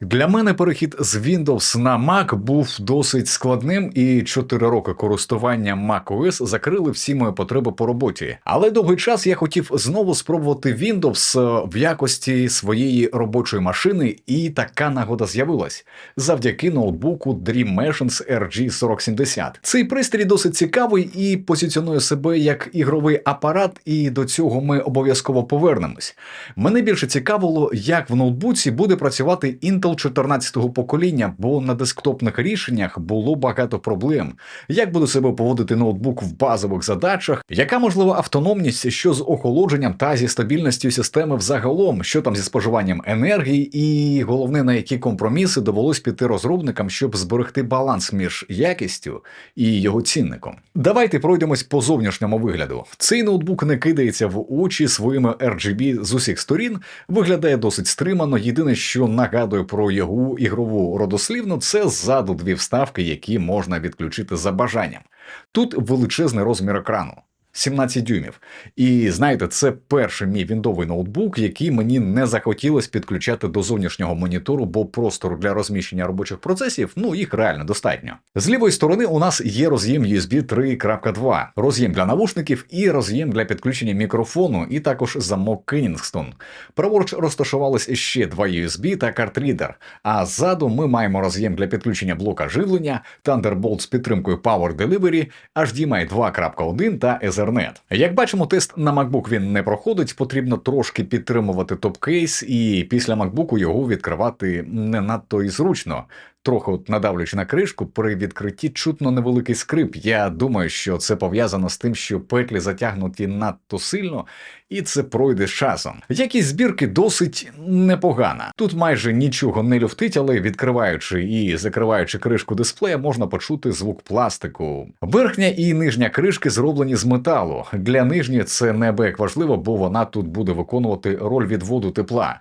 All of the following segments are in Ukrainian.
Для мене перехід з Windows на Mac був досить складним, і 4 роки користування macOS закрили всі мої потреби по роботі. Але довгий час я хотів знову спробувати Windows е, в якості своєї робочої машини, і така нагода з'явилась завдяки ноутбуку Dream Machines RG4070. Цей пристрій досить цікавий і позиціонує себе як ігровий апарат, і до цього ми обов'язково повернемось. Мене більше цікавило, як в ноутбуці буде працювати Intel 14-го покоління, бо на десктопних рішеннях було багато проблем. Як буде себе поводити ноутбук в базових задачах, яка можлива автономність, що з охолодженням та зі стабільністю системи взагалом, що там зі споживанням енергії, і головне на які компроміси довелось піти розробникам, щоб зберегти баланс між якістю і його цінником. Давайте пройдемось по зовнішньому вигляду. Цей ноутбук не кидається в очі своїми RGB з усіх сторін, виглядає досить стримано. Єдине, що нагадує про його ігрову родослівну, це ззаду дві вставки, які можна відключити за бажанням. Тут величезний розмір екрану. 17 дюймів. І знаєте, це перший мій віндовий ноутбук, який мені не захотілося підключати до зовнішнього монітору, бо простору для розміщення робочих процесів, ну їх реально достатньо. З лівої сторони у нас є роз'єм USB 3.2, роз'єм для навушників і роз'єм для підключення мікрофону, і також замок Kingston. Праворуч розташувались ще два USB та картрідер. А ззаду ми маємо роз'єм для підключення блока живлення, Thunderbolt з підтримкою Power Delivery, HDMI 2.1 та Ethernet. Як бачимо, тест на MacBook він не проходить, потрібно трошки підтримувати топ-кейс, і після MacBook його відкривати не надто і зручно. Трохи от надавлюючи на кришку, при відкритті чутно невеликий скрип. Я думаю, що це пов'язано з тим, що петлі затягнуті надто сильно, і це пройде часом. Якість збірки досить непогана. Тут майже нічого не люфтить, але відкриваючи і закриваючи кришку дисплея, можна почути звук пластику. Верхня і нижня кришки зроблені з металу. Для нижньої це небек важливо, бо вона тут буде виконувати роль відводу тепла.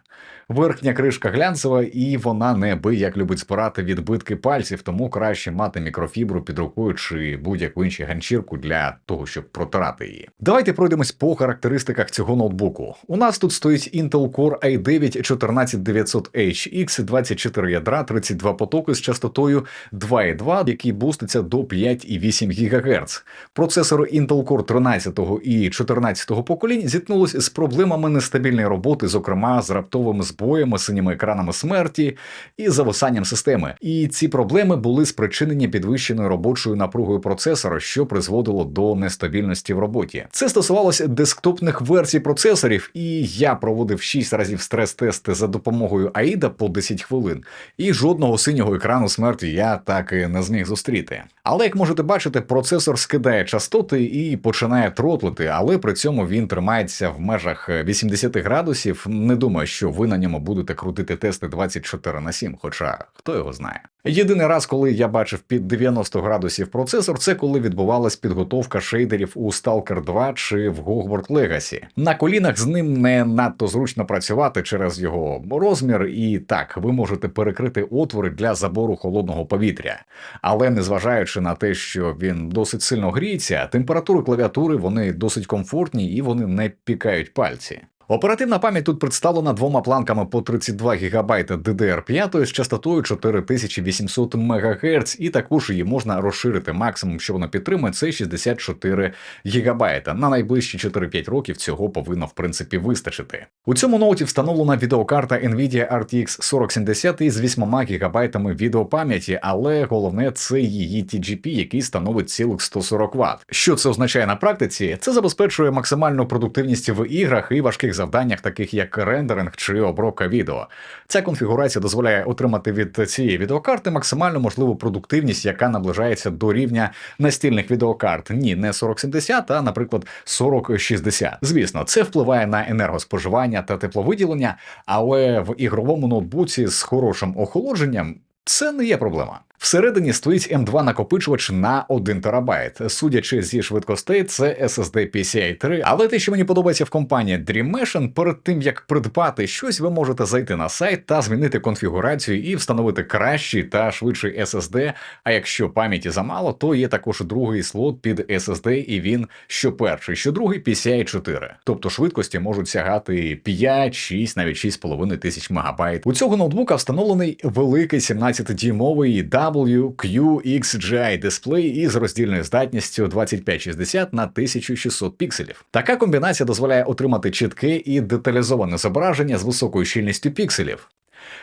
Верхня кришка глянцева, і вона неабияк любить збирати відбитки пальців, тому краще мати мікрофібру під рукою чи будь-яку іншу ганчірку для того, щоб протирати її. Давайте пройдемось по характеристиках цього ноутбуку. У нас тут стоїть Intel Core i9 14900HX, 24 ядра, 32 потоки з частотою 2,2, який буститься до 5,8 ГГц. Процесори Intel Core 13 і 14 поколінь зіткнулись з проблемами нестабільної роботи, зокрема з раптовими збоями, синіми екранами смерті і зависанням системи. І ці проблеми були спричинені підвищеною робочою напругою процесора, що призводило до нестабільності в роботі. Це стосувалося десктопних версій процесорів, і я проводив 6 разів стрес-тести за допомогою AIDA по 10 хвилин, і жодного синього екрану смерті я так і не зміг зустріти. Але як можете бачити, процесор скидає частоти і починає тротлити, але при цьому він тримається в межах 80 градусів. Не думаю, що ви на ньому будете крутити тести 24 на 7, хоча хто його знає. Єдиний раз, коли я бачив під 90 градусів процесор, це коли відбувалась підготовка шейдерів у Stalker 2 чи в Hogwarts Legacy. На колінах з ним не надто зручно працювати через його розмір, і так ви можете перекрити отвори для забору холодного повітря. Але незважаючи на те, що він досить сильно гріється, температури клавіатури вони досить комфортні і вони не пікають пальці. Оперативна пам'ять тут представлена двома планками по 32 ГБ DDR5 з частотою 4800 МГц, і також її можна розширити. Максимум, що вона підтримує, це 64 ГБ. На найближчі 4-5 років цього повинно в принципі вистачити. У цьому ноуті встановлена відеокарта Nvidia RTX 4070 із 8 ГБ відеопам'яті, але головне це її TGP, який становить цілих 140 Вт. Що це означає на практиці? Це забезпечує максимальну продуктивність в іграх і важких завданнях, таких як рендеринг чи обробка відео. Ця конфігурація дозволяє отримати від цієї відеокарти максимально можливу продуктивність, яка наближається до рівня настільних відеокарт. Ні, не 4070, а, наприклад, 4060. Звісно, це впливає на енергоспоживання та тепловиділення, але в ігровому ноутбуці з хорошим охолодженням це не є проблема. Всередині стоїть M2 накопичувач на 1 терабайт. Судячи зі швидкостей, це SSD PCI 3. Але те, що мені подобається в компанії Dreamation, перед тим як придбати щось, ви можете зайти на сайт та змінити конфігурацію і встановити кращий та швидший SSD. А якщо пам'яті замало, то є також другий слот під SSD, і він що перший, що другий PCI 4. Тобто швидкості можуть сягати 5, 6, навіть 6,5 тисяч мегабайт. У цього ноутбука встановлений великий 17-дюймовий WQXGI дисплей із роздільною здатністю 2560 на 1600 пікселів. Така комбінація дозволяє отримати чітке і деталізоване зображення з високою щільністю пікселів.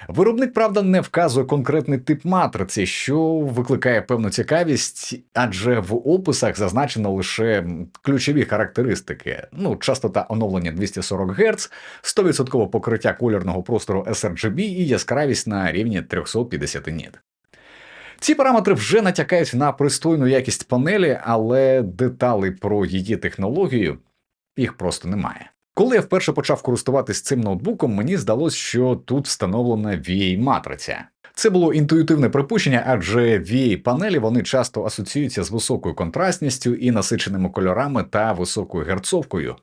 Виробник, правда, не вказує конкретний тип матриці, що викликає певну цікавість, адже в описах зазначено лише ключові характеристики: ну, частота оновлення 240 Гц, 100% покриття кольорного простору sRGB і яскравість на рівні 350 ніт. Ці параметри вже натякають на пристойну якість панелі, але деталей про її технологію їх просто немає. Коли я вперше почав користуватись цим ноутбуком, мені здалося, що тут встановлена VA-матриця. Це було інтуїтивне припущення, адже va панелі вони часто асоціюються з високою контрастністю і насиченими кольорами та високою герцовкою.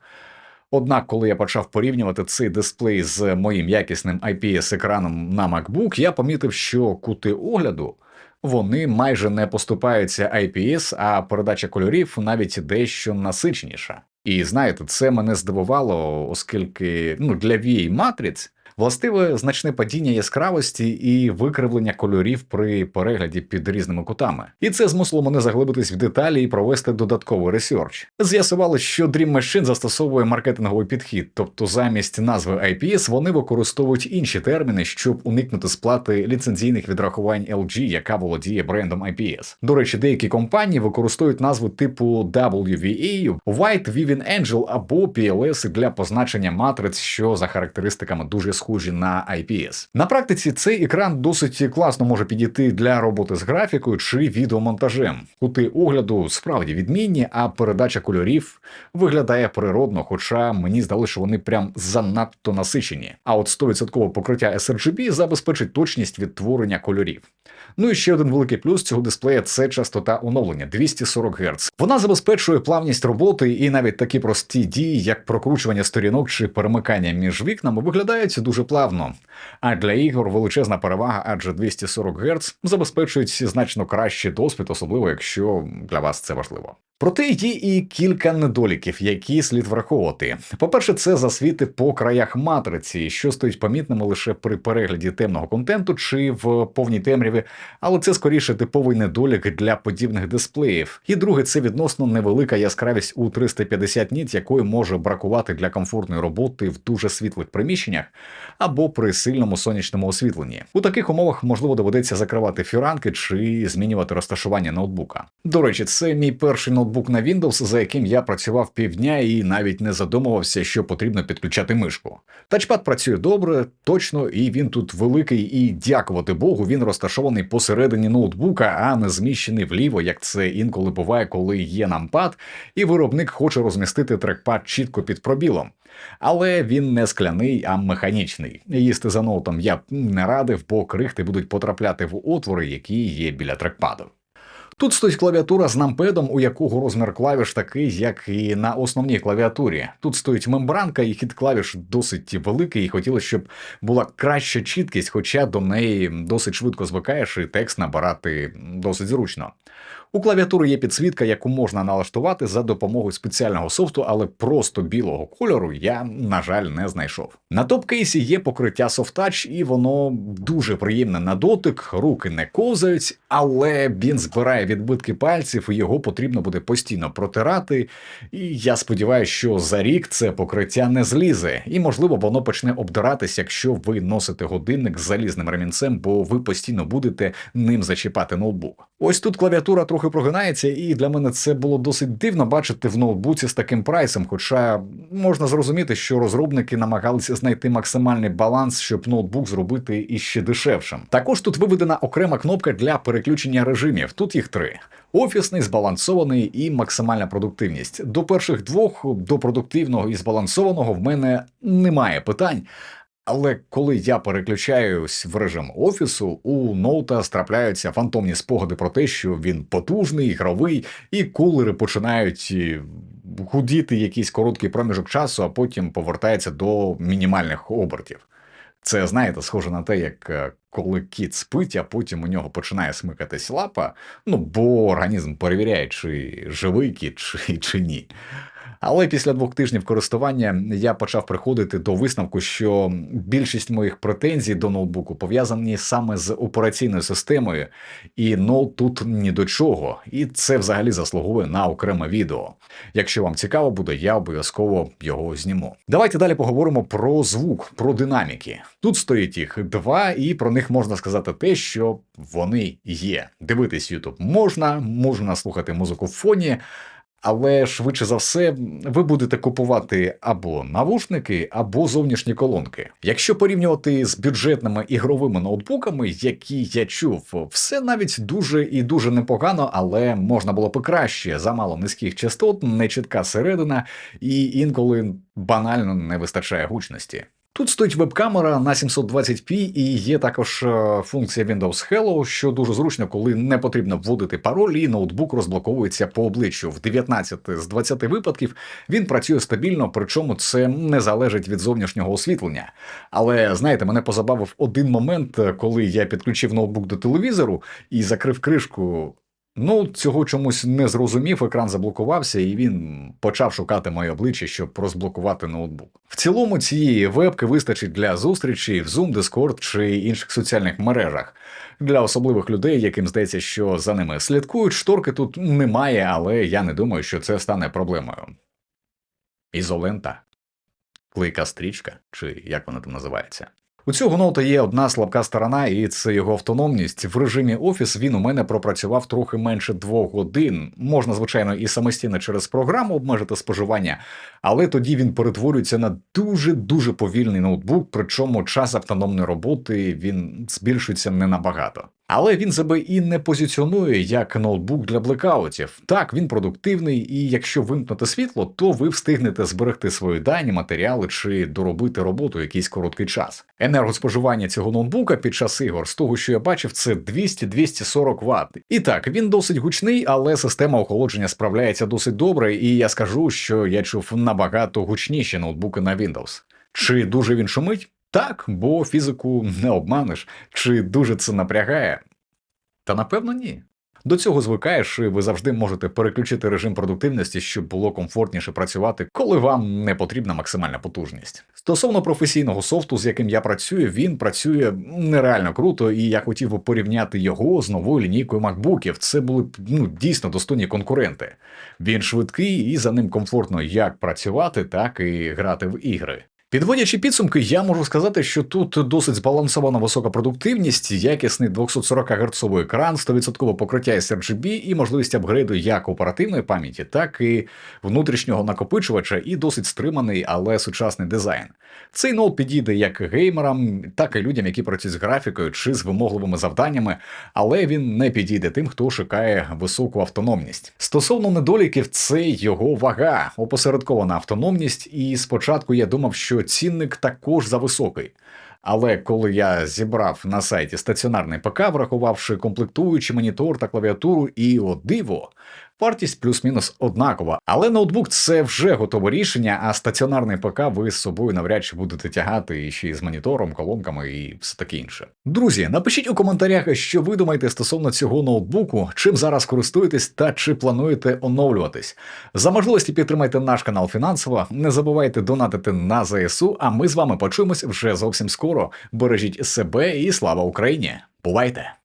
Однак, коли я почав порівнювати цей дисплей з моїм якісним IPS-екраном на MacBook, я помітив, що кути огляду вони майже не поступаються IPS, а передача кольорів навіть дещо насиченіша. І знаєте, це мене здивувало, оскільки ну для VA матриць Властиве значне падіння яскравості і викривлення кольорів при перегляді під різними кутами. І це змусило мене заглибитись в деталі і провести додатковий ресерч. З'ясували, що Dream Machine застосовує маркетинговий підхід, тобто замість назви IPS вони використовують інші терміни, щоб уникнути сплати ліцензійних відрахувань LG, яка володіє брендом IPS. До речі, деякі компанії використовують назву типу WVA, White Viewing Angel або PLS для позначення матриць, що за характеристиками дуже схожі схожі на IPS. На практиці цей екран досить класно може підійти для роботи з графікою чи відеомонтажем. Кути огляду справді відмінні, а передача кольорів виглядає природно, хоча мені здалося, що вони прям занадто насичені. А от 100% покриття sRGB забезпечить точність відтворення кольорів. Ну і ще один великий плюс цього дисплея це частота оновлення 240 Гц. Вона забезпечує плавність роботи, і навіть такі прості дії, як прокручування сторінок чи перемикання між вікнами, виглядають дуже плавно. А для ігор величезна перевага, адже 240 Гц забезпечують значно кращий досвід, особливо якщо для вас це важливо. Проте є і кілька недоліків, які слід враховувати. По-перше, це засвіти по краях матриці, що стоїть помітними лише при перегляді темного контенту чи в повній темряві, але це скоріше типовий недолік для подібних дисплеїв. І друге, це відносно невелика яскравість у 350 ніт, якої може бракувати для комфортної роботи в дуже світлих приміщеннях або при сильному сонячному освітленні. У таких умовах можливо доведеться закривати фіранки чи змінювати розташування ноутбука. До речі, це мій перший ноутбук ноутбук на Windows, за яким я працював півдня і навіть не задумувався, що потрібно підключати мишку. Тачпад працює добре, точно, і він тут великий, і дякувати Богу, він розташований посередині ноутбука, а не зміщений вліво, як це інколи буває, коли є нампад, і виробник хоче розмістити трекпад чітко під пробілом. Але він не скляний, а механічний. Їсти за ноутом я не радив, бо крихти будуть потрапляти в отвори, які є біля трекпаду. Тут стоїть клавіатура з нампедом, у якого розмір клавіш такий, як і на основній клавіатурі. Тут стоїть мембранка, і хід клавіш досить великий, і хотілося, щоб була краща чіткість, хоча до неї досить швидко звикаєш, і текст набирати досить зручно. У клавіатури є підсвітка, яку можна налаштувати за допомогою спеціального софту, але просто білого кольору я, на жаль, не знайшов. На топ-кейсі є покриття SoftTouch, і воно дуже приємне на дотик, руки не ковзають, але він збирає відбитки пальців, і його потрібно буде постійно протирати. І я сподіваюся, що за рік це покриття не злізе, і можливо воно почне обдиратись, якщо ви носите годинник з залізним ремінцем, бо ви постійно будете ним зачіпати ноутбук. Ось тут клавіатура трохи прогинається, і для мене це було досить дивно бачити в ноутбуці з таким прайсом. Хоча можна зрозуміти, що розробники намагалися знайти максимальний баланс, щоб ноутбук зробити іще дешевшим. Також тут виведена окрема кнопка для переключення режимів. Тут їх три: офісний, збалансований і максимальна продуктивність. До перших двох до продуктивного і збалансованого в мене немає питань. Але коли я переключаюсь в режим офісу, у ноута страпляються фантомні спогади про те, що він потужний, ігровий, і кулери починають е, гудіти якийсь короткий проміжок часу, а потім повертається до мінімальних обертів. Це, знаєте, схоже на те, як е, коли кіт спить, а потім у нього починає смикатись лапа, ну бо організм перевіряє, чи живий кіт, чи, чи ні. Але після двох тижнів користування я почав приходити до висновку, що більшість моїх претензій до ноутбуку пов'язані саме з операційною системою, і ноут тут ні до чого, і це взагалі заслуговує на окреме відео. Якщо вам цікаво буде, я обов'язково його зніму. Давайте далі поговоримо про звук, про динаміки. Тут стоїть їх два, і про них можна сказати те, що вони є. Дивитись YouTube можна, можна слухати музику в фоні. Але швидше за все, ви будете купувати або навушники, або зовнішні колонки. Якщо порівнювати з бюджетними ігровими ноутбуками, які я чув, все навіть дуже і дуже непогано, але можна було б краще. Замало низьких частот, нечітка середина, і інколи банально не вистачає гучності. Тут стоїть веб-камера на 720p і є також е, функція Windows Hello, що дуже зручно, коли не потрібно вводити пароль, і ноутбук розблоковується по обличчю. В 19 з 20 випадків він працює стабільно, причому це не залежить від зовнішнього освітлення. Але знаєте, мене позабавив один момент, коли я підключив ноутбук до телевізору і закрив кришку. Ну, цього чомусь не зрозумів, екран заблокувався, і він почав шукати моє обличчя, щоб розблокувати ноутбук. В цілому цієї вебки вистачить для зустрічі в Zoom, Discord чи інших соціальних мережах. Для особливих людей, яким здається, що за ними слідкують, шторки тут немає, але я не думаю, що це стане проблемою. Ізолента, клейка стрічка, чи як вона там називається. У цього ноута є одна слабка сторона, і це його автономність. В режимі офіс він у мене пропрацював трохи менше двох годин. Можна, звичайно, і самостійно через програму обмежити споживання, але тоді він перетворюється на дуже дуже повільний ноутбук, причому час автономної роботи він збільшується не набагато. Але він себе і не позиціонує як ноутбук для блекаутів. Так, він продуктивний, і якщо вимкнути світло, то ви встигнете зберегти свої дані, матеріали чи доробити роботу якийсь короткий час. Енергоспоживання цього ноутбука під час ігор, з того, що я бачив, це 200-240 Вт. І так, він досить гучний, але система охолодження справляється досить добре, і я скажу, що я чув набагато гучніші ноутбуки на Windows. Чи дуже він шумить? Так, бо фізику не обманеш, чи дуже це напрягає? Та напевно ні. До цього звикаєш, і ви завжди можете переключити режим продуктивності, щоб було комфортніше працювати, коли вам не потрібна максимальна потужність. Стосовно професійного софту, з яким я працюю, він працює нереально круто, і я хотів би порівняти його з новою лінійкою макбуків. Це були б ну дійсно достойні конкуренти. Він швидкий і за ним комфортно як працювати, так і грати в ігри. Підводячи підсумки, я можу сказати, що тут досить збалансована висока продуктивність, якісний 240 герцовий екран, 100% покриття sRGB і можливість апгрейду як оперативної пам'яті, так і внутрішнього накопичувача, і досить стриманий, але сучасний дизайн. Цей ноут підійде як геймерам, так і людям, які працюють з графікою чи з вимогливими завданнями, але він не підійде тим, хто шукає високу автономність. Стосовно недоліків, це його вага, опосередкована автономність, і спочатку я думав, що цінник також зависокий. Але коли я зібрав на сайті стаціонарний ПК, врахувавши комплектуючий монітор та клавіатуру, і о диво, вартість плюс-мінус однакова. Але ноутбук це вже готове рішення, а стаціонарний ПК ви з собою навряд чи будете тягати ще й з монітором, колонками і все таке інше. Друзі, напишіть у коментарях, що ви думаєте стосовно цього ноутбуку, чим зараз користуєтесь та чи плануєте оновлюватись. За можливості підтримайте наш канал фінансово, не забувайте донатити на ЗСУ, а ми з вами почуємось вже зовсім скоро. Бережіть себе і слава Україні! Бувайте!